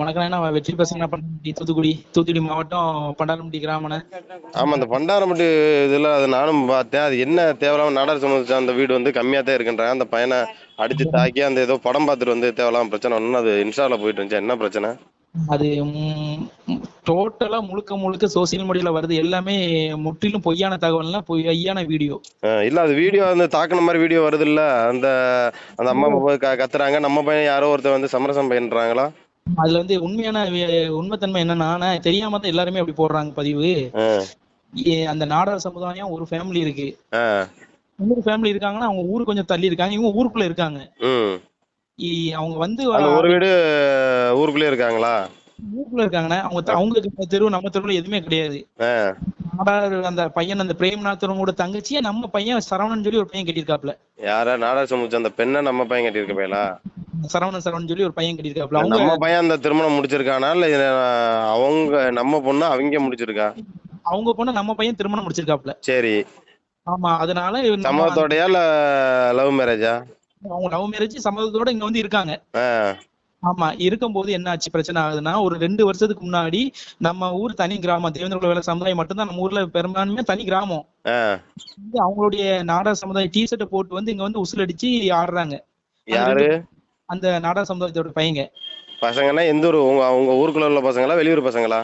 வணக்கம் நான் வெற்றி பசங்க பண்ணி தூத்துக்குடி தூத்துக்குடி மாவட்டம் பண்டாரம்பட்டி கிராமண்ணே ஆமா அந்த பண்டாரம்பட்டி இதுல அது நானும் பார்த்தேன். அது என்ன தேவையில்லாம நாடார் சமூகத்தை அந்த வீடு வந்து கம்மியா தான் இருக்குன்றாங்க. அந்த பையனை அடிச்சு தாக்கி அந்த ஏதோ படம் பார்த்துட்டு வந்து தேவையில்லாம பிரச்சனை. ஒண்ணு அது இன்ஸ்டால போயிட்டு இருந்துச்சு. என்ன பிரச்சனை? அது டோட்டலா முழுக்க முழுக்க சோசியல் மீடியால வருது. எல்லாமே முற்றிலும் பொய்யான தகவல்லாம் பொய்யான வீடியோ. இல்ல அது வீடியோ வந்து தாக்குன மாதிரி வீடியோ வருது இல்ல அந்த அந்த அம்மா கத்துறாங்க. நம்ம பையன் யாரோ ஒருத்தர் வந்து சமரசம் பண்றாங்களா? அதுல வந்து உண்மையான உண்மைத்தன்மை என்னன்னா நான் தெரியாம தான் எல்லாருமே அப்படி போடுறாங்க பதிவு. அந்த நாடார் சமுதாயம் ஒரு ஃபேமிலி இருக்கு. இன்னொரு ஃபேமிலி இருக்காங்கன்னா அவங்க ஊரு கொஞ்சம் தள்ளி இருக்காங்க. இவங்க ஊருக்குள்ள இருக்காங்க. அவங்க வந்து ஒரு வீடு ஊருக்குள்ளே இருக்காங்களா? ஊருக்குள்ள இருக்காங்கன்னா அவங்க த- அவங்க தெரு நம்ம தெருவுல எதுவுமே கிடையாது. நாடார் அந்த பையன் அந்த பிரேம்நாத்தனோட தங்கச்சியை நம்ம பையன் சரவணன் சொல்லி ஒரு பையன் கட்டியிருக்காப்ல யாரா? நாடார் சமூகத்தை அந்த பெண்ணை நம்ம பையன் கட்டியிருக்க பையலா? சரவணன் சரவணன் சொல்லி ஒரு பையன் கட்டியிருக்காப்ல அவங்க நம்ம பையன் அந்த திருமணம் முடிச்சிருக்கானா? இல்ல அவங்க நம்ம பொண்ணு அவங்க முடிச்சிருக்கா? அவங்க பொண்ணு நம்ம பையன் திருமணம் முடிச்சிருக்காப்ல சரி. ஆமா அதனால நம்ம சம்மதத்தோடயா இல்ல லவ் மேரேஜா அவங்க லவ் மேரேஜ் சம்மதத்தோட இங்க வந்து இருக்காங்க. ஆமா இருக்கும்போது என்ன ஆச்சு பிரச்சனை ஆகுதுன்னா ஒரு ரெண்டு வருஷத்துக்கு முன்னாடி நம்ம ஊர் தனி கிராமம் தேவேந்திர வேலை சமுதாயம் மட்டும்தான் நம்ம ஊர்ல பெரும்பான்மையா தனி கிராமம். அவங்களுடைய நாடார் சமுதாய டி ஷர்ட்டை போட்டு வந்து இங்க வந்து உசுல் அடிச்சு ஆடுறாங்க. யாரு? அந்த நாடார் சமுதாயத்தோட பையங்க. பசங்கன்னா எந்த ஊர்? உங்க அவங்க ஊருக்குள்ள உள்ள பசங்களா வெளியூர் பசங்களா?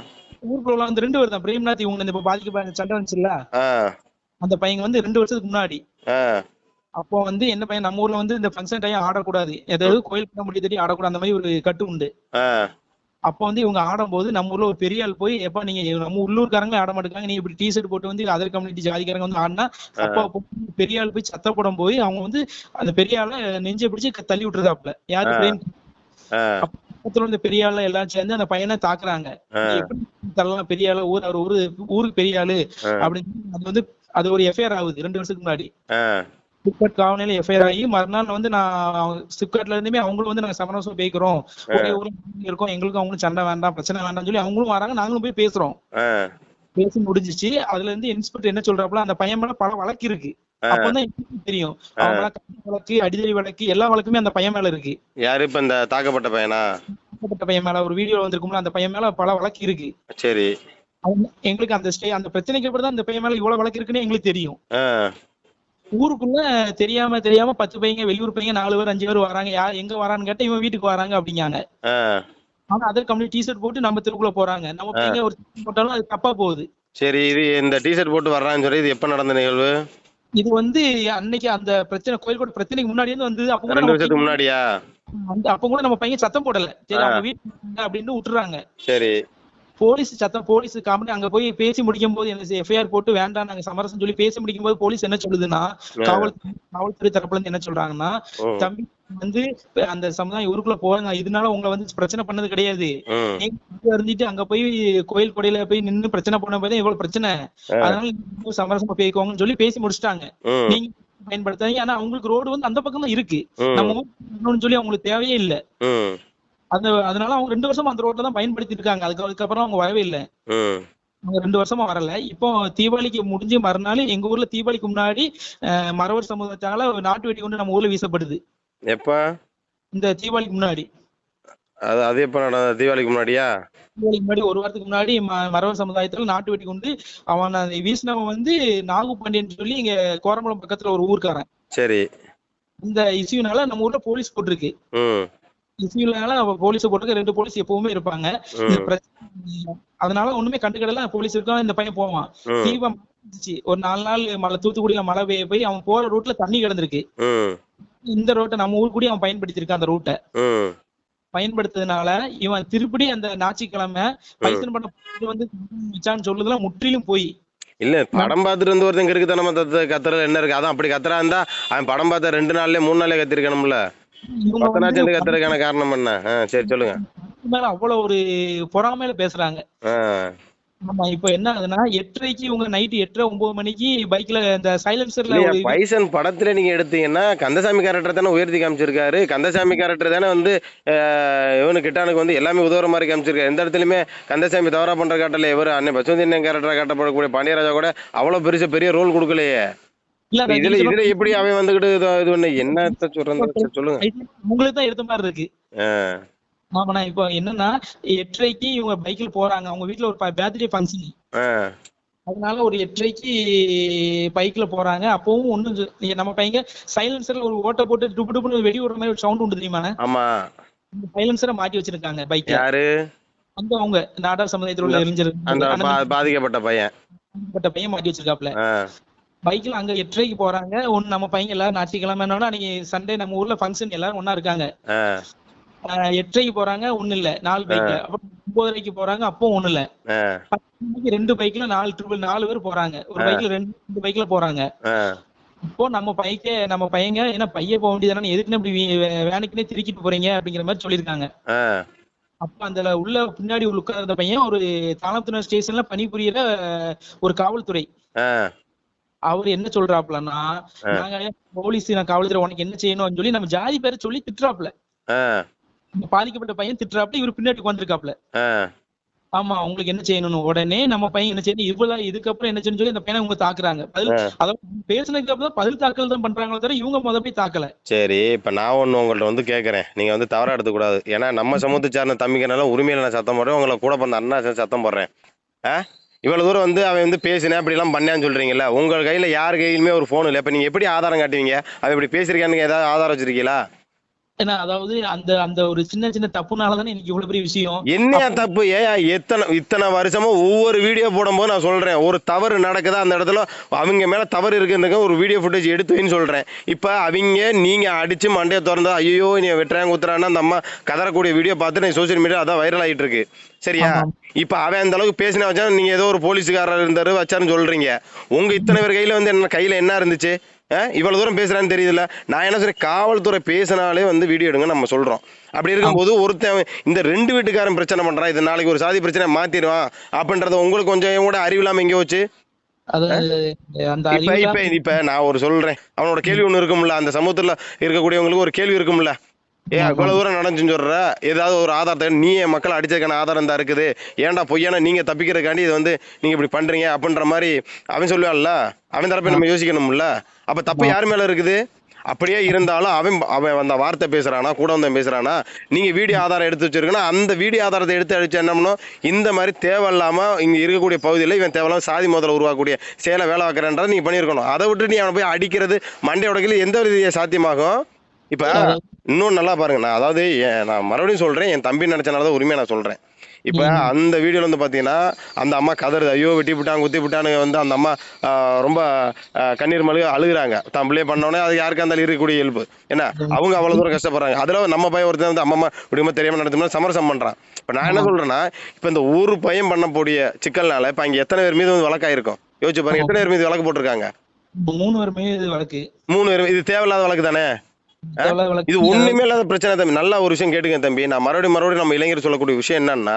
ஊருக்குள்ள வந்து ரெண்டு பேர் தான். பிரேம்நாத் இவங்க இப்ப பாதிக்க சண்டை வந்துச்சுல்ல? அந்த பையங்க வந்து ரெண்டு வருஷத்துக்கு முன்னாடி. அப்போ வந்து என்ன பையன் நம்ம ஊர்ல வந்து இந்த ஃபங்க்ஷன் டைம் ஆடக்கூடாது. ஏதாவது கோயில் பண்ண முடி தட்டி ஆடக்கூடாது. அந்த மாதிரி ஒரு கட்டு உண்டு. அப்போ வந்து இவங்க ஆடும்போது நம்ம ஊர்ல ஒரு பெரிய ஆள் போய் எப்ப நீங்க நம்ம உள்ளூர்காரங்களே ஆட மாட்டேங்காங்க நீ இப்படி டிஷர்ட் போட்டு வந்து அதர் கம்யூனிட்டி ஜாதிக்காரங்க வந்து ஆடினா அப்போ பெரிய ஆள் போய் சத்த போடும் போய் அவங்க வந்து அந்த பெரிய ஆளை நெஞ்சை பிடிச்சு தள்ளி விட்டுருதாப்ல யாரு பிரேம் பக்கத்துல இருந்த பெரிய ஆளு எல்லாம் சேர்ந்து அந்த பையனை தாக்குறாங்க. தள்ளலாம் பெரிய ஆளு? ஊர் அவர் ஊரு ஊருக்கு பெரிய ஆளு அப்படின்னு அது வந்து அது ஒரு எஃப்ஐஆர் ஆகுது. ரெண்டு வருஷத்துக்கு முன்னாடி. சிப்காட் காவலையில எஃப்ஐஆர் ஆகி மறுநாள் வந்து நான் சிப்காட்ல இருந்துமே அவங்களும் வந்து நாங்க சமரசம் பேய்க்கிறோம். ஒரே ஊர்ல இருக்கோம் எங்களுக்கும் அவங்களும் சண்டை வேண்டாம் பிரச்சனை வேண்டாம்னு சொல்லி அவங்களும் வராங்க நாங்களும் போய் பேசுறோம். பேசி முடிஞ்சிச்சு. அதுல இருந்து இன்ஸ்பெக்டர் என்ன சொல்றாப்புல அந்த பையன் மேல பல வழக்கு இருக்கு. அப்பதான் தெரியும். அவங்க வழக்கு அடிதடி வழக்கு எல்லா வழக்குமே அந்த பையன் மேல இருக்கு. யாரு இப்ப இந்த தாக்கப்பட்ட பையனா? தாக்கப்பட்ட பையன் மேல ஒரு வீடியோ வந்திருக்கும்ல அந்த பையன் மேல பல வழக்கு இருக்கு. சரி. எங்களுக்கு அந்த ஸ்டே அந்த பிரச்சனைக்கு அப்புறம் தான் அந்த பையன் மேல இவ்வளவு வழக்கு இருக்குன்னு எங்களுக்கு தெரியும். ஊருக்குள்ள தெரியாம தெரியாம பத்து பையங்க வெளியூர் பையங்க நாலு பேர் அஞ்சு பேர் வராங்க. யார் எங்க வரான்னு கேட்டா இவன் வீட்டுக்கு வராங்க அப்படிங்காங்க ஆனா அதர் கம்பெனி டிஷர்ட் போட்டு நம்ம தெருக்குள்ள போறாங்க. நம்ம பையங்க ஒரு போட்டாலும் அது தப்பா போகுது. சரி இது இந்த டிஷர்ட் போட்டு வர்றான்னு சொல்லி இது எப்ப நடந்த நிகழ்வு? இது வந்து அன்னைக்கு அந்த பிரச்சனை கோயில்கோட பிரச்சனைக்கு முன்னாடி இருந்து வந்து அப்ப ரெண்டு வருஷத்துக்கு முன்னாடியா? அப்ப கூட நம்ம பையன் சத்தம் போடல. சரி அவங்க வீட்டுக்கு அப்படின்னு விட்டுறாங்க. சரி. போலீஸ் சத்தம் போலீஸ் காமெடி அங்க போய் பேசி முடிக்கும் போது என்ன எஃப்ஐஆர் போட்டு வேண்டாம் நாங்க சமரசம் சொல்லி பேசி முடிக்கும் போது போலீஸ் என்ன சொல்லுதுன்னா காவல் காவல்துறை தரப்புல இருந்து என்ன சொல்றாங்கன்னா. தம்பி வந்து அந்த சமுதாயம் ஊருக்குள்ள போறாங்க இதனால உங்களை வந்து பிரச்சனை பண்ணது கிடையாது. இருந்துட்டு அங்க போய் கோயில் கொடையில போய் நின்னு பிரச்சனை பண்ண போய் இவ்வளவு பிரச்சனை. அதனால சமரசமா பேசிக்கோங்கன்னு சொல்லி பேசி முடிச்சிட்டாங்க. நீங்க பயன்படுத்தாதீங்க. ஆனா அவங்களுக்கு ரோடு வந்து அந்த பக்கம் தான் இருக்கு. நம்ம சொல்லி அவங்களுக்கு தேவையே இல்ல. அந்த அதனால அவங்க ரெண்டு வருஷமா அந்த ரோட்ல தான் பயன்படுத்தி இருக்காங்க அதுக்கு அதுக்கப்புறம் அவங்க வரவே இல்லை. அவங்க ரெண்டு வருஷமா வரல. இப்போ தீபாவளிக்கு முடிஞ்சு மறுநாள் எங்க ஊர்ல தீபாவளிக்கு முன்னாடி அஹ், மறவர் சமூகத்தால நாட்டு வெடி கொண்டு நம்ம ஊர்ல வீசப்படுது. எப்ப? இந்த தீபாவளிக்கு முன்னாடி. அது அது எப்ப நடந்த தீபாவளிக்கு முன்னாடியா? தீபாவளிக்கு முன்னாடி ஒரு வாரத்துக்கு முன்னாடி ம- மறவர் சமுதாயத்துல நாட்டு வெடி கொண்டு அவன் வீசினவன் வந்து நாகுபாண்டியன் சொல்லி இங்க கோரமலம் பக்கத்துல ஒரு ஊர்க்காரன். சரி. இந்த இஷ்யூனால நம்ம ஊர்ல போலீஸ் போட்டிருக்கு. ம் இஷ்யூனால போலீஸ் போட்டிருக்கு ரெண்டு போலீஸ் எப்பவுமே இருப்பாங்க. அதனால ஒண்ணுமே கண்டுக்கிடல போலீஸ் இருக்கான் இந்த பையன் போவான். தீபம். ஒரு நாலு நாள் மழை தூத்துக்குடியில மழை பெய்ய போய் அவன் போற ரூட்ல தண்ணி கிடந்திருக்கு. இந்த ரோட்டை நம்ம ஊர் கூடி அவன் பயன்படுத்தியிருக்கான் அந்த ரூட்டை பயன்படுத்ததுனால இவன் திருப்படி அந்த ஞாயிற்றுக்கிழமை பைசன் பண்ண வந்து வச்சான்னு சொல்லுதெல்லாம் முற்றிலும் போய். இல்ல படம் பார்த்துட்டு வந்து ஒருத்தன் இருக்கு தானே கத்து கத்துறது என்ன இருக்கு? அதான் அப்படி கத்துறா இருந்தா அவன் படம் பார்த்த ரெண்டு நாள்லயே மூணு நாள்லயே கத்திருக்கணும்ல. இவங்க பத்து நாள் வந்து சேர்ந்து கத்துறதுக்கான காரணம் என்ன? சரி சொல்லுங்க. மேல அவ்வளவு ஒரு பொறாமையில பேசுறாங்க. ஆமா இப்போ என்ன ஆகுதுன்னா எட்டரைக்கு இவங்க நைட் எட்டரை ஒன்பது மணிக்கு பைக்ல இந்த சைலன்சர்ல பைசன் படத்துல நீங்க எடுத்தீங்கன்னா கந்தசாமி கேரக்டர் தானே உயர்த்தி காமிச்சிருக்காரு. கந்தசாமி கேரக்டர் தானே வந்து இவனு கிட்டானுக்கு வந்து எல்லாமே உதவுற மாதிரி காமிச்சிருக்காரு. எந்த இடத்துலயுமே கந்தசாமி தவறா பண்ற காட்டல. இவர் அண்ணன் பசுவந்தியன் கேரக்டர் காட்டப்படக்கூடிய பாண்டியராஜா கூட அவ்வளவு பெருசு பெரிய ரோல் கொடுக்கலையே. இல்ல இதுல இதுல எப்படி அவன் வந்துகிட்டு இது பண்ண என்னத்த சொல்றது? சொல்லுங்க. உங்களுக்கு தான் எடுத்த மாதிரி இருக்கு. ஆமாண்ணா இப்போ என்னன்னா எட்டரைக்கு இவங்க பைக்ல போறாங்க. அவங்க வீட்ல ஒரு பர்த்டே ஃபங்க்ஷன் அதனால ஒரு எட்டரைக்கு பைக்ல போறாங்க. அப்பவும் ஒண்ணும் நம்ம பையங்க சைலன்சர்ல ஒரு ஓட்ட போட்டு டுப்பு டுப்புன்னு வெடி விடுற மாதிரி ஒரு சவுண்ட் உண்டு தெரியுமாண்ணே ஆமா. சைலன்சரை மாட்டி வச்சிருக்காங்க பைக்ல யாரு? அந்த அவங்க நாடார் சமுதாயத்தில் உள்ள இளைஞர் பாதிக்கப்பட்ட பையன். பட்ட பையன் மாட்டி வச்சிருக்காப்ல பைக்ல அங்க எட்டரைக்கு போறாங்க. ஒன்னு நம்ம பையன் எல்லாரும் ஞாயிற்றுக்கிழமைனா அன்னைக்கு சண்டே நம்ம ஊர்ல ஃபங்க்ஷன் எல்லாரும் ஒண்ணா இருக்காங்க. எட்டரைக்கு போறாங்க ஒண்ணு இல்ல. நாலு பைக்ல. அப்புறம் ஒன்பதரைக்கு போறாங்க அப்போ ஒண்ணு இல்ல. ரெண்டு பைக்ல நாலு ட்ரிபிள் நாலு பேர் போறாங்க. ஒரு பைக்ல ரெண்டு ரெண்டு பைக்ல போறாங்க. இப்போ நம்ம பைக்கே நம்ம பையங்க ஏன்னா பையன் போக வேண்டியதானே எதுக்குன்னு இப்படி வேனுக்குன்னே திருக்கிட்டு போறீங்க அப்படிங்கிற மாதிரி சொல்லியிருக்காங்க. அப்ப அந்த உள்ள பின்னாடி உள்ள உட்கார்ந்த பையன் ஒரு தாளத்துணர் ஸ்டேஷன்ல பணிபுரியற ஒரு காவல்துறை. அவர் என்ன சொல்றாப்லன்னா நாங்க போலீஸ் நான் காவல்துறை உனக்கு என்ன செய்யணும்னு சொல்லி நம்ம ஜாதி பேரை சொல்லி திட்டுறாப்ல பாதிக்கப்பட்ட பையன் திட்டுறாப்ல இவர் பின்னாடி உட்காந்துருக்காப்ல ஆமா உங்களுக்கு என்ன செய்யணும்னு? உடனே நம்ம பையன் என்ன செய்யணும் இவ்வளவு இதுக்கப்புறம் என்ன செய்யணும்னு சொல்லி இந்த பையனை இவங்க தாக்குறாங்க. பதில் அதாவது பேசுனதுக்கு அப்புறம் பதில் தாக்கல் தான் பண்றாங்களே தவிர இவங்க முத போய் தாக்கல. சரி இப்ப நான் ஒண்ணு உங்கள்ட்ட வந்து கேக்குறேன். நீங்க வந்து தவறா எடுத்துக்கூடாது. ஏன்னா நம்ம சமூகத்தை சார்ந்த தம்பிக்கனால உரிமையில நான் சத்தம் போடுறேன் உங்களை கூட பிறந்த அண்ணா சத்தம் போடுறேன். இவ்வளோ இவ்வளவு தூரம் வந்து அவன் வந்து பேசினேன் அப்படி எல்லாம் பண்ணான்னு சொல்றீங்கல்ல உங்க கையில யார் கையிலுமே ஒரு போன் இல்லை. இப்ப நீங்க எப்படி ஆதாரம் காட்டுவீங்க? அவன் இப்படி பேசிருக்கான்னு ஏதாவது ஆதாரம் வச்சிருக்கீங்களா? ஏன்னா அதாவது அந்த அந்த ஒரு சின்ன சின்ன தப்புனால தானே எனக்கு இவ்வளவு பெரிய விஷயம். என்ன தப்பு? ஏன் எத்தனை இத்தனை வருஷமா ஒவ்வொரு வீடியோ போடும்போது நான் சொல்றேன். ஒரு தவறு நடக்குதா அந்த இடத்துல அவங்க மேல தவறு இருக்குன்றங்க ஒரு வீடியோ ஃபுட்டேஜ் எடுத்து வைன்னு சொல்றேன். இப்ப அவங்க நீங்க அடிச்சு மண்டையை திறந்தா ஐயோ நீ வெட்டுறாங்க குத்துறான்னு அந்த அம்மா கதறக்கூடிய வீடியோ பார்த்து நான் சோசியல் மீடியா அதான் வைரல் ஆயிட்டு இருக்கு சரியா இப்ப அவன் அந்த அளவுக்கு பேசினா வச்சா நீங்க ஏதோ ஒரு போலீஸ்காரர் இருந்தாரு வச்சாருன்னு சொல்றீங்க. உங்க இத்தனை பேர் கையில வந்து என்ன கையில என்ன இருந்துச்சு? இவ்வளவு தூரம் பேசுறான்னு தெரியுதுல்ல. நான் என்ன சொல்றேன் காவல்துறை பேசினாலே வந்து வீடியோ எடுங்க நம்ம சொல்றோம். அப்படி இருக்கும்போது ஒருத்தன் இந்த ரெண்டு வீட்டுக்காரன் பிரச்சனை பண்றான் இது நாளைக்கு ஒரு சாதி பிரச்சனை மாத்திடுவான் அப்படின்றத உங்களுக்கு கொஞ்சம் கூட அறிவில்லாம எங்க வச்சு இப்ப இப்ப நான் ஒரு சொல்றேன். அவனோட கேள்வி ஒண்ணு இருக்கும்ல அந்த சமூகத்துல இருக்கக்கூடியவங்களுக்கு ஒரு கேள்வி இருக்கும்ல. ஏன் இவ்வளவு தூரம் நடந்துச்சுன்னு சொல்ற ஏதாவது ஒரு ஆதாரத்தை நீ என் மக்களை அடிச்சதுக்கான ஆதாரம் தான் இருக்குது. ஏன்டா பொய்யான நீங்க தப்பிக்கிறதுக்காண்டி இது வந்து நீங்க இப்படி பண்றீங்க அப்படின்ற மாதிரி அவன் சொல்லுவான்ல அவன் தரப்பை நம்ம யோசிக்கணும்ல. அப்ப தப்பு யார் மேல இருக்குது? அப்படியே இருந்தாலும் அவன் அவன் அந்த வார்த்தை பேசுறானா கூட வந்தவன் பேசுறானா? நீங்க வீடியோ ஆதாரம் எடுத்து வச்சிருக்கனா அந்த வீடியோ ஆதாரத்தை எடுத்து அடிச்சு என்ன பண்ணணும் இந்த மாதிரி தேவையில்லாம இங்க இருக்கக்கூடிய பகுதியில் இவன் தேவையில்லாம சாதி முதல்ல உருவாக்கக்கூடிய சேலை வேலை வைக்கிறன்றதை நீங்க பண்ணியிருக்கணும். அதை விட்டு நீ அவனை போய் அடிக்கிறது மண்டை உடைக்கல எந்த வித சாத்தியமாகும்? இப்ப இன்னும் நல்லா பாருங்க. நான் அதாவது நான் மறுபடியும் சொல்றேன். என் தம்பி நினைச்சனால தான் உரிமையா நான் சொல்றேன். இப்ப அந்த வீடியோல வந்து பாத்தீங்கன்னா அந்த அம்மா கதறுது ஐயோ வெட்டி விட்டாங்க குத்தி விட்டானுங்க வந்து அந்த அம்மா ரொம்ப கண்ணீர் மல்க அழுகுறாங்க. தான் பிள்ளைய பண்ணோடனே அது யாருக்கா இருந்தாலும் இருக்கக்கூடிய இயல்பு. என்ன? அவங்க அவ்வளவு தூரம் கஷ்டப்படுறாங்க. அதுல நம்ம பையன் ஒருத்தன் வந்து அம்மா இப்படிமா தெரியாம நடத்தணும் சமரசம் பண்றான். இப்ப நான் என்ன சொல்றேன்னா இப்ப இந்த ஒரு பையன் பண்ணக்கூடிய சிக்கல்னால இப்ப இங்க எத்தனை பேர் மீது வந்து வழக்காயிருக்கும்? யோசிச்சு பாருங்க எத்தனை பேர் மீது வழக்கு போட்டிருக்காங்க? மூணு பேருமே இது வழக்கு. மூணு பேர் இது தேவையில்லாத வழக்கு தானே? இது ஒண்ணுமே இல்லாத பிரச்சனை தம்பி. நல்ல ஒரு விஷயம் கேட்டுங்க தம்பி. நான் மறுபடியும் மறுபடியும் நம்ம இளைஞர் சொல்லக்கூடிய விஷயம் என்னன்னா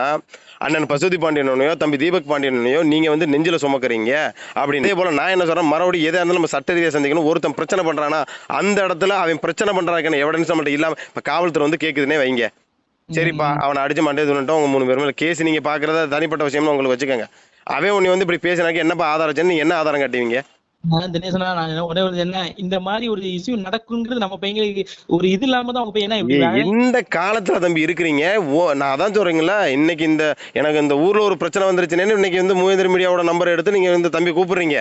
அண்ணன் பசுதி பாண்டியனையோ தம்பி தீபக் பாண்டியனையோ நீங்க வந்து நெஞ்சில சுமக்குறீங்க அப்படின்னு. இதே போல நான் என்ன சொல்றேன் மறுபடியும் எதா இருந்தாலும் நம்ம சட்ட ரீதியா சந்திக்கணும். ஒருத்தன் பிரச்சனை பண்றானா அந்த இடத்துல அவன் பிரச்சனை பண்றாக்கான எவிடன்ஸ் நம்மள்ட்ட இல்லாம இப்ப காவல்துறை வந்து கேக்குதுன்னே வைங்க. சரிப்பா அவனை அடிச்சு மண்டே துணிட்டோம் உங்க மூணு பேர் மேல கேஸ் நீங்க பாக்குறத தனிப்பட்ட விஷயம்னு உங்களுக்கு வச்சுக்கோங்க. அவன் உன்னை வந்து இப்படி பேசினாக்க என்னப்பா ஆதாரம் நீங்க என்ன ஆதாரம் காட்டுவீங்க? தினேசனா நான் ஒரே ஒரு என்ன இந்த மாதிரி ஒரு இஷ்யூ நடக்குங்கிறது நம்ம பையங்களுக்கு ஒரு இது இல்லாம தான் அவங்க பையன் எந்த காலத்துல தம்பி இருக்கிறீங்க ஓ நான் அதான் சொல்றீங்களா இன்னைக்கு இந்த எனக்கு இந்த ஊர்ல ஒரு பிரச்சனை வந்துருச்சுன்னு இன்னைக்கு வந்து மூவேந்திர மீடியாவோட நம்பர் எடுத்து நீங்க வந்து தம்பி கூப்பிடுறீங்க.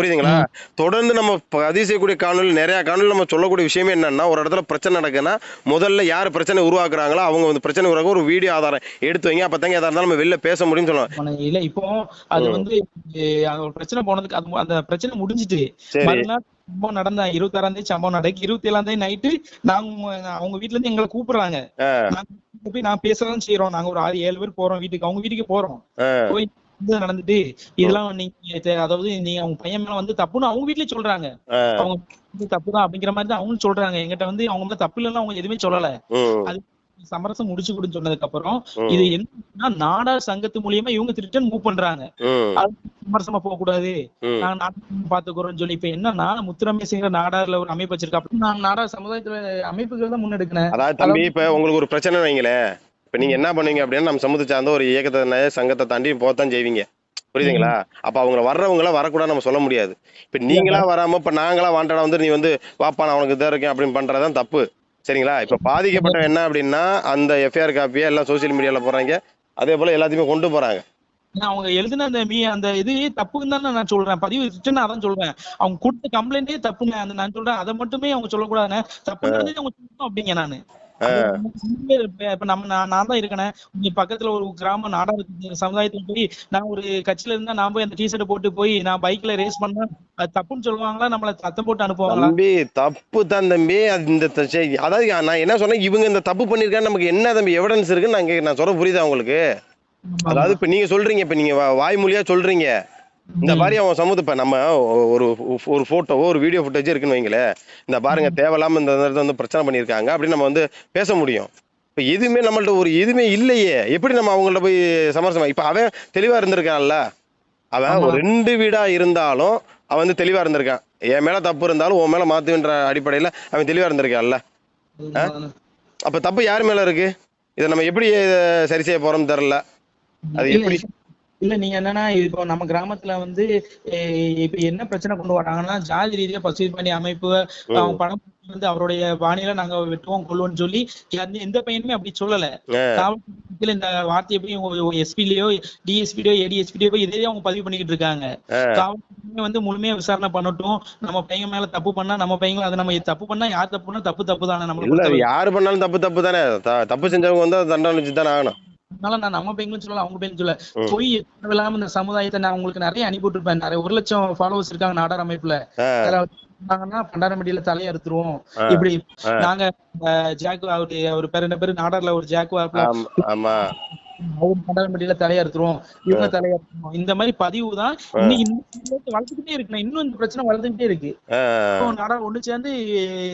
புரியுதுங்களா? தொடர்ந்து நம்ம பதிவு செய்யக்கூடிய காணொலி நிறைய காணொலி நம்ம சொல்லக்கூடிய விஷயமே என்னன்னா ஒரு இடத்துல பிரச்சனை நடக்குன்னா முதல்ல யார் பிரச்சனை உருவாக்குறாங்களோ அவங்க வந்து பிரச்சனை உருவாக்க ஒரு வீடியோ ஆதாரம் எடுத்து வைங்க. அப்பதாங்க எதா இருந்தாலும் நம்ம வெளில பேச முடியும்னு ஆனா, இல்ல. இப்போ அது வந்து பிரச்சனை போனதுக்கு அது அந்த பிரச்சனை முடிஞ்சிட்டு சம்பவம் நடந்த இருபத்தாறாம் தேதி சம்பவம் நடக்கு இருபத்தி ஏழாம் தேதி நைட்டு நாங்க அவங்க வீட்ல இருந்து எங்களை கூப்பிடுறாங்க. போய் நான் பேசதான் செய்யறோம் நாங்க ஒரு ஆறு ஏழு பேர் போறோம் வீட்டுக்கு. அவங்க வீட்டுக்கு போறோம். போய் நடந்துட்டு இதெல்லாம் நீங்க அதாவது நீங்க அவங்க பையன் மேல வந்து தப்புன்னு அவங்க வீட்லயே சொல்றாங்க. அவங்க தப்புதான் அப்படிங்கிற மாதிரி தான் அவங்களும் சொல்றாங்க. எங்கிட்ட வந்து அவங்க மேல தப்பு இல்லைன்னா அவங்க எதுவுமே சொல்லல. அது சமரசம் முடிச்சு கொடுன்னு சொன்னதுக்கு அப்புறம். இது என்னன்னா நாடார் சங்கத்து மூலியமா இவங்க ரிட்டர்ன் மூவ் பண்றாங்க. சமரசமா போக கூடாது. நாங்க நாட்டு பாத்துக்கிறோம்னு சொல்லி இப்ப என்னன்னா முத்துரமேசிங்கிற நாடார்ல ஒரு அமைப்பு வச்சிருக்கா நான் நாடார் சமுதாயத்துல அமைப்புகள் தான் முன்னெடுக்கிறேன் அதாவது தம்பி இப்ப உங்களுக்கு ஒரு பிரச்சனை வைங்களேன். இப்ப நீங்க என்ன பண்ணுவீங்க அப்படின்னா நம்ம சமூகத்தை சார்ந்த ஒரு இயக்கத்தை சங்கத்தை தாண்டி போத்தான் செய்வீங்க. புரியுதுங்களா? அப்ப அவங்க வர்றவங்கள வரக்கூடாது நம்ம சொல்ல முடியாது. இப்ப நீங்களா வராம இப்ப நாங்களா வாண்டடா வந்து நீ வந்து வாப்பா நான் உனக்கு இதாக இருக்கேன் அப்படின்னு பண்றதுதான் தப்பு. சரிங்களா? இப்ப பாதிக்கப்பட்ட என்ன அப்படின்னா அந்த எஃப்ஐஆர் காப்பியை எல்லாம் சோசியல் மீடியால போடுறாங்க. அதே போல எல்லாத்தையுமே கொண்டு போறாங்க. ஏன்னா அவங்க எழுதின அந்த மீ அந்த இது தப்புன்னு தானே நான் சொல்றேன். பதிவு ரிட்டர்ன் அதான் சொல்றேன். அவங்க கொடுத்த கம்ப்ளைண்டே தப்புங்க. அந்த நான் சொல்றேன். அதை மட்டுமே அவங்க சொல்லக்கூடாதுன்னு தப்புங்கிறதே அவங்க சொல்லணும் அப்படிங்க நானு. இப்ப நம்ம நான் தான் இருக்கேனே. இங்க பக்கத்துல ஒரு கிராம நாடார் சமுதாயத்துல போய் நான் ஒரு கட்சியில இருந்தா நான் போய் அந்த டிஷர்ட் போட்டு போய் நான் பைக்ல ரேஸ் பண்ணா அது தப்புன்னு சொல்லுவாங்களா? நம்மள சத்தம் போட்டு அனுப்புவாங்களா? தம்பி தப்பு தான் தம்பி. அது இந்த அதாவது நான் என்ன சொன்னேன்? இவங்க இந்த தப்பு பண்ணிருக்காங்க நமக்கு என்ன தம்பி எவிடன்ஸ் இருக்குன்னு நான் நான் சொல்ற புரியுதா உங்களுக்கு? அதாவது இப்ப நீங்க சொல்றீங்க இப்ப நீங்க வாய்மொழியா சொல்றீங்க. இந்த மாதிரி அவன் சமூக இப்ப நம்ம ஒரு ஒரு போட்டோவோ ஒரு வீடியோ ஃபுட்டேஜ் இருக்குன்னு வைங்களேன் இந்த பாருங்க தேவையில்லாம இந்த இடத்துல வந்து பிரச்சனை பண்ணியிருக்காங்க அப்படின்னு நம்ம வந்து பேச முடியும். இப்ப எதுவுமே நம்மள்ட்ட ஒரு எதுவுமே இல்லையே. எப்படி நம்ம அவங்கள்ட்ட போய் சமரசம் இப்ப அவன் தெளிவா இருந்திருக்கான்ல. அவன் ஒரு ரெண்டு வீடா இருந்தாலும் அவன் வந்து தெளிவா இருந்திருக்கான். என் மேல தப்பு இருந்தாலும் உன் மேல மாத்துன்ற அடிப்படையில அவன் தெளிவா இருந்திருக்கான்ல. அப்ப தப்பு யார் மேல இருக்கு? இதை நம்ம எப்படி சரி செய்ய போறோம்னு தெரியல. அது எப்படி இல்ல நீங்க என்னன்னா இப்போ நம்ம கிராமத்துல வந்து இப்ப என்ன பிரச்சனை கொண்டு வராங்கன்னா ஜாதி ரீதியா பசுமை பண்ணி அமைப்பு அவங்க பணம் வந்து அவருடைய பாணியில நாங்க வெட்டுவோம் கொள்வோம்னு சொல்லி எந்த- பையனுமே அப்படி சொல்லல. காவல்துறையில இந்த வார்த்தையை போய் எஸ்பிலயோ டிஎஸ்பிடியோ ஏடிஎஸ்பிடியோ போய் இதே அவங்க பதிவு பண்ணிக்கிட்டு இருக்காங்க. காவல்துறை வந்து முழுமையா விசாரணை பண்ணட்டும். நம்ம பையன் மேல தப்பு பண்ணா நம்ம பையன் அதை நம்ம தப்பு பண்ணா யார் தப்பு பண்ணா தப்பு தப்பு தானே அது யாரு பண்ணாலும் தப்பு தப்பு தானே தப்பு செஞ்சவங்க வந்து தண்டனை வச்சு தானே ஆகணும். அதனால நான் நம்ம பையங்களும் சொல்லல அவங்க பையன் சொல்ல போய் இல்லாம இந்த சமுதாயத்தை நான் உங்களுக்கு நிறைய அனுப்பி விட்டுருப்பேன். நிறைய ஒரு லட்சம் ஃபாலோவர்ஸ் இருக்காங்க நாடார் அமைப்புல. பண்டாரமடியில தலையை அறுத்துருவோம். இப்படி நாங்க அஹ், ஜாக்கு அவரு பேர் என்ன பேரு? நாடார்ல ஒரு ஜாக்கு ஆமா ஆமா. அவர் பண்டாரமடியில தலையை அறுத்துருவோம். இவங்க தலையை அறுத்துருவோம். இந்த மாதிரி பதிவு தான் இன்னைக்கு வளர்த்துக்கிட்டே இருக்கு. இன்னும் இந்த பிரச்சனை வளர்ந்துகிட்டே இருக்கு. நாடார் ஒண்ணு சேர்ந்து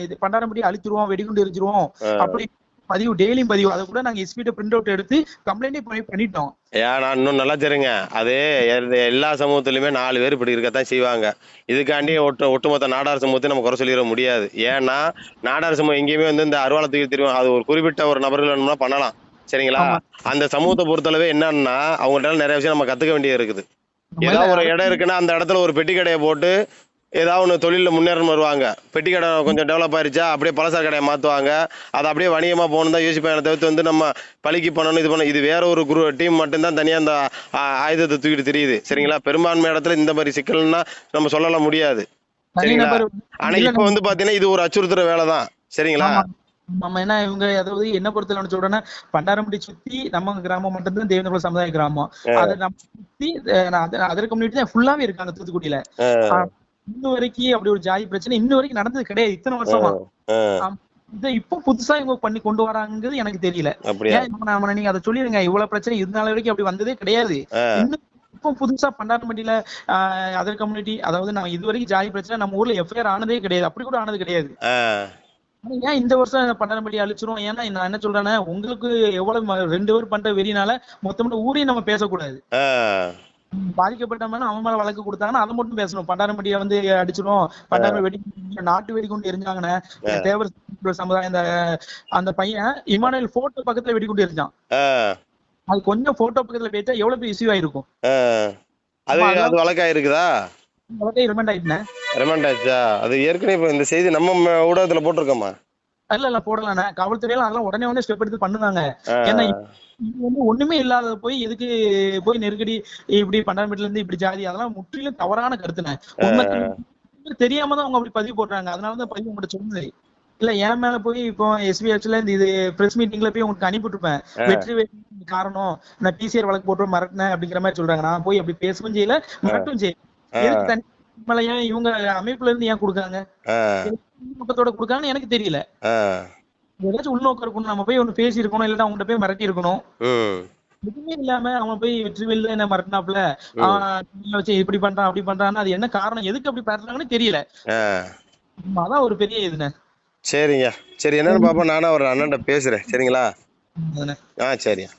இது பண்டாரமடி அழித்துருவோம் வெடிகுண்டு எரிஞ்சிருவோம். அப்படி பதிவு டெய்லியும் பதிவு. அதை கூட நாங்க எஸ்பிட்ட பிரிண்ட் அவுட் எடுத்து கம்ப்ளைண்டே பண்ணி பண்ணிட்டோம். ஏன் நான் இன்னும் நல்லா தெரியுங்க. அது எல்~ எல்லா சமூகத்திலுமே நாலு பேர் இப்படி இருக்கத்தான் செய்வாங்க. இதுக்காண்டி ஒட்டு ஒட்டுமொத்த நாடார் சமூகத்தை நம்ம குறை சொல்லிட முடியாது. ஏன்னா நாடார் சமூகம் எங்கேயுமே வந்து இந்த அருவாளை தூக்கி தெரியும் அது ஒரு குறிப்பிட்ட ஒரு நபர்கள் வேணும்னா பண்ணலாம். சரிங்களா? அந்த சமூகத்தை பொறுத்தளவு என்னன்னா அவங்கள்ட்ட நிறைய விஷயம் நம்ம கத்துக்க வேண்டியது இருக்குது. ஏதாவது ஒரு இடம் இருக்குன்னா அந்த இடத்துல ஒரு பெட்டி கடையை போட்டு ஏதாவது ஒன்று தொழிலில் முன்னேறம் வருவாங்க. பெட்டி கடை கொஞ்சம் டெவலப் ஆயிருச்சா அப்படியே பலசர கடையை மாற்றுவாங்க அதை அப்படியே வணிகமாக போகணும் தான் யோசிப்பாங்க தவிர்த்து வந்து நம்ம பழிக்கு பண்ணணும் இது பண்ணணும் இது வேற ஒரு குரு டீம் மட்டும்தான் தனியாக அந்த ஆயுதத்தை தூக்கிட்டு தெரியுது. சரிங்களா? பெரும்பான்மை இடத்துல இந்த மாதிரி சிக்கல்னா நம்ம சொல்லலாம் முடியாது. சரிங்களா? தனிநபர் ஆனா இல்ல, இப்போ வந்து பாத்தீங்கன்னா இது ஒரு அச்சுறுத்துற வேலை தான். சரிங்களா. நம்ம என்ன இவங்க அதாவது என்ன பொறுத்தல சொல்றேன்னா பண்டாரம்பட்டி சுத்தி நம்ம கிராமம் மட்டும்தான் தேவேந்திர சமுதாய கிராமம். அதை நம்ம சுத்தி அதர் கம்யூனிட்டி தான் ஃபுல்லாவே இருக்காங்க தூத்துக்குடியில. இன்ன வரைக்கும் அப்படி ஒரு ஜாதி பிரச்சனை இன்ன வரைக்கும் நடந்தது கிடையாது. இத்தனை வருஷமா. இதை இப்போ புதுசா இவங்க பண்ணி கொண்டு வராங்கிறது எனக்கு தெரியல. நம்ம- நம்ம நீங்க அதை சொல்லிருங்க. இவ்வளவு பிரச்சனை இதனால வரைக்கும் அப்படி வந்ததே கிடையாது. இன்னும் இப்போ புதுசா பண்டாரம்பட்டியில அதர் கம்யூனிட்டி அதாவது நான் இது வரைக்கும் ஜாதி பிரச்சனை நம்ம ஊர்ல எஃப்ஐஆர் ஆனதே கிடையாது. அப்படி கூட ஆனது கிடையாது. ஏன் இந்த வருஷம் பண்டாரம்பட்டி அழிச்சிரும்? ஏன்னா நான் என்ன சொல்றேன்னா உங்களுக்கு எவ்வளவு ரெண்டு பேர் பண்ற வெறினால மொத்தமா ஊரையும் நம்ம பேசக்கூடாது. ஆ, பாதிக்கப்பட்டவன அவன் மேல வழக்கு கொடுத்தாங்கன்னா அதை மட்டும் பேசணும். பண்டாரம்பட்டியை வந்து அடிச்சிரும் பண்டாரம் வெடி நாட்டு வெடிகுண்டு எரிஞ்சாங்கன்னு தேவர் சமுதாயம் அந்த அந்த பையன் இமானுவேல் போட்டோ பக்கத்துல வெடிகுண்டு எரிஞ்சான். அது கொஞ்சம் போட்டோ பக்கத்துல பேச்சா எவ்வளவு பெரிய இஷ்யூ ஆயிருக்கும். அது அது வழக்கா இருக்குதா வழக்கே ரிமைண்ட் ஆயிட்டேன் ரிமாண்ட் ஆச்சா அது ஏற்கனவே இந்த செய்தி நம்ம ஊடகத்துல போட்டிருக்கோமா? இல்ல இல்ல போடலாண்ணே காவல்துறையில அதெல்லாம் உடனே உடனே ஸ்டெப் எடுத்து பண்ணுனாங்க. ஏன்னா இது வந்து ஒண்ணுமே இல்லாத போய் எதுக்கு போய் நெருக்கடி இப்படி பண்டாரம்பேட்டில இருந்து இப்படி ஜாதி அதெல்லாம் முற்றிலும் தவறான கருத்துனே தெரியாம- தான் அவங்க அப்படி பதிவு போடுறாங்க. அதனாலதான் பதிவு உங்கள்ட்ட சொன்னது. இல்ல என் மேல போய் இப்போ எஸ்பிஹெச்ல இந்த இது பிரஸ் மீட்டிங்ல போய் உங்களுக்கு அனுப்பிட்டுருப்பேன் வெற்றி வெற்றி காரணம் நான் டிசிஆர் வழக்கு போட்டு மிரட்டினேன் அப்படிங்கிற மாதிரி சொல்றாங்க. நான் போய் அப்படி பேசவும் செய்யல மிரட்டும் செய்யல. மேல ஏன் இவங்க அமைப்புல இருந்து ஏன் கொடுக்காங்க நோக்கத்தோட கொடுக்காங்கன்னு எனக்கு தெரியல. ஏதாச்சும் உள்நோக்கம் இருக்கணும். நம்ம போய் ஒண்ணு பேசி இருக்கணும் இல்லன்னா அவங்ககிட்ட போய் மிரட்டி இருக்கணும். எதுவுமே இல்லாம அவன் போய் வெற்றிவேல்ல என்ன மிரட்டினாப்ல அவன் வச்சு இப்படி பண்றான் அப்படி பண்றான்னு அது என்ன காரணம்? எதுக்கு அப்படி பண்றாங்கன்னு தெரியல. அதான் ஒரு பெரிய இதுண்ணே. சரிங்க. சரி என்னன்னு பாப்போம். நானும் ஒரு அண்ணன்ட்ட பேசுறேன். சரிங்களா. ஆ சரியா